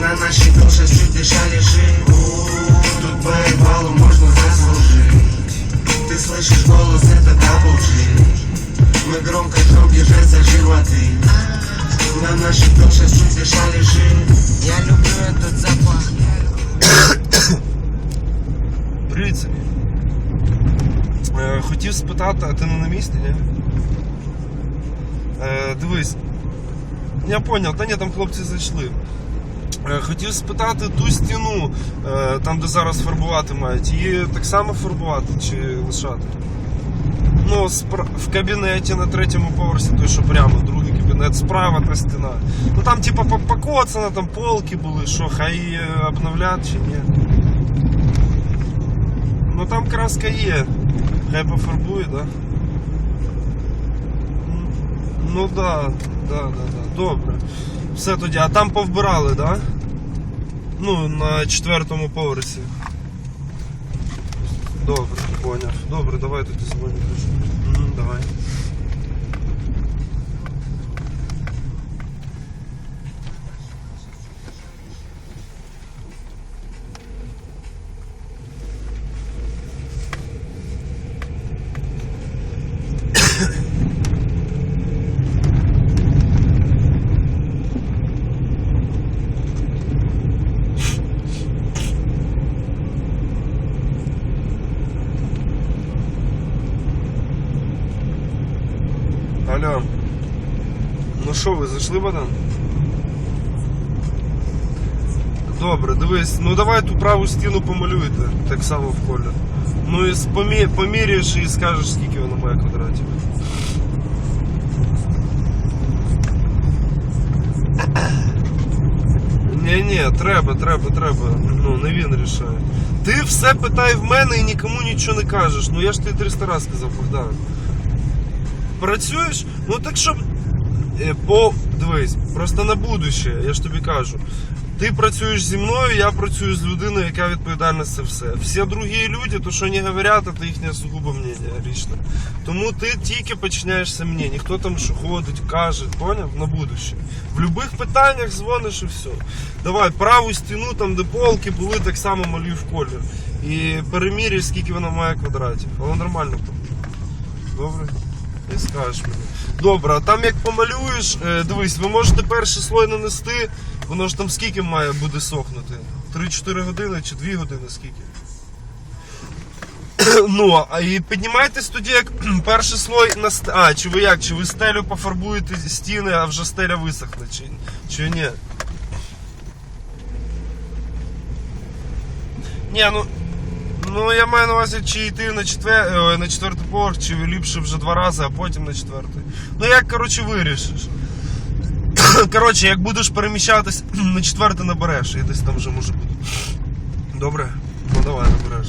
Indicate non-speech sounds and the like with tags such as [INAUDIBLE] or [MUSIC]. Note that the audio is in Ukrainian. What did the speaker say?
На нашей душе чуть дышали жив Тут поебалу можно заслужить Ты слышишь голос, это дабл G Мы громко жрем держаться животы На нашей душе чуть дышали жив Я люблю этот запах Привіт. Сергій. Е, хотів спитати, а ти не на місці, ні? Е, дивись. Я поняв, та ні, там хлопці зайшли. Е, хотів спитати ту стіну, е, там де зараз фарбувати мають, її так само фарбувати чи лишати? Ну, в кабінеті на третьому поверсі, той, що прямо, другий кабінет, справа та стіна. Ну там, типа, по- покоцано, там полки були, що, хай е, обновлять чи ні? Ну там краска є. Хай пофарбує, да? М, Ну да, да, да, да. Добре. Все тоді, а там повбирали, да? Ну, на четвертому поверсі. Добре, поняв. Добре, давай тоді. Мгм, Давай. Алло. Ну що, ви зайшли Богдан? Добре, дивись, ну давай ту праву стіну помалюйте, так само в колір. Ну і помі... поміряєш і скажеш, скільки воно має квадратів. Ні, ні, треба, треба, треба. Ну, не він рішає. Ти все питай в мене і нікому нічого не кажеш. Ну я ж тобі 300 разів сказав, Богдан. Працюєш? Ну так щоб. е, По дивись, просто на будуще, я ж тобі кажу. Ти працюєш зі мною, я працюю з людиною, яка відповідальна за все. Всі другі люди, то що не говорять, це їхнє сугубо мнення лічне. Тому ти тільки починаєшся мені. Ніхто там що ходить, каже, поняв? На будуще. В будь-яких питаннях дзвониш і все. Давай, праву стіну, там де полки були, так само малюй в колір. І переміряй, скільки вона має квадратів. Але нормально. Добре? І скажеш мені. Добре, а там як помалюєш, е, дивись, ви можете перший слой нанести, воно ж там скільки має буде сохнути? 3-4 години чи 2 години скільки? [CLEARS THROAT] Ну, а і піднімайтесь тоді, як [CLEARS THROAT] перший слой на ст... А, чи ви як? Чи ви стелю пофарбуєте стіни, а вже стеля висохне, чи, чи ні? Ні, ну. Ну, я маю на увазі, чи йти на, четвер... на четвертий поверх, чи ліпше вже два рази, а потім на четвертий. Ну як, коротше, вирішиш. [COUGHS] Коротше, як будеш переміщатись, [COUGHS] на четвертий набереш, я десь там вже може бути. Добре? Ну давай набереш.